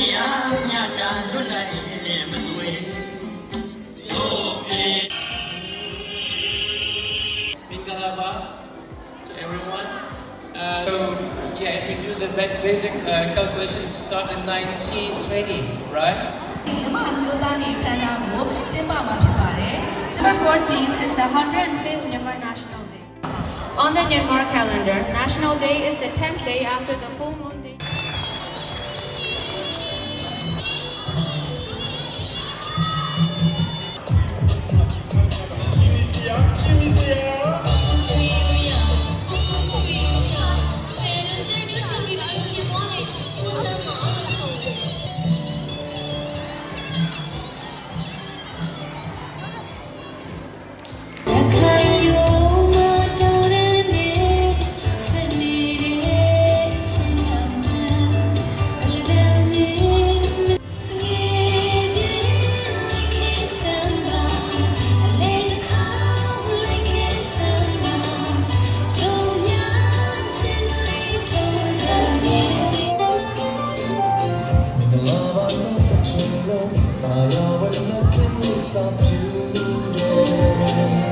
တရားမြတ်တာလွတ်လပ်ခြင်းနဲ့မသွေတို့ဖေ Mingalaba to everyone. Uh, so yeah, if you do the ba- basic uh, calculation, it start in 1920, right? ဒီအမအမျိုးသားနေခန္ဓာကိုကျင်းပမှာဖြစ်ပါတယ် December 14th is the 105th Myanmar National Day. On the Myanmar calendar, National Day is the 10th day after the full moon day.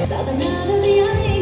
by the melody I hear.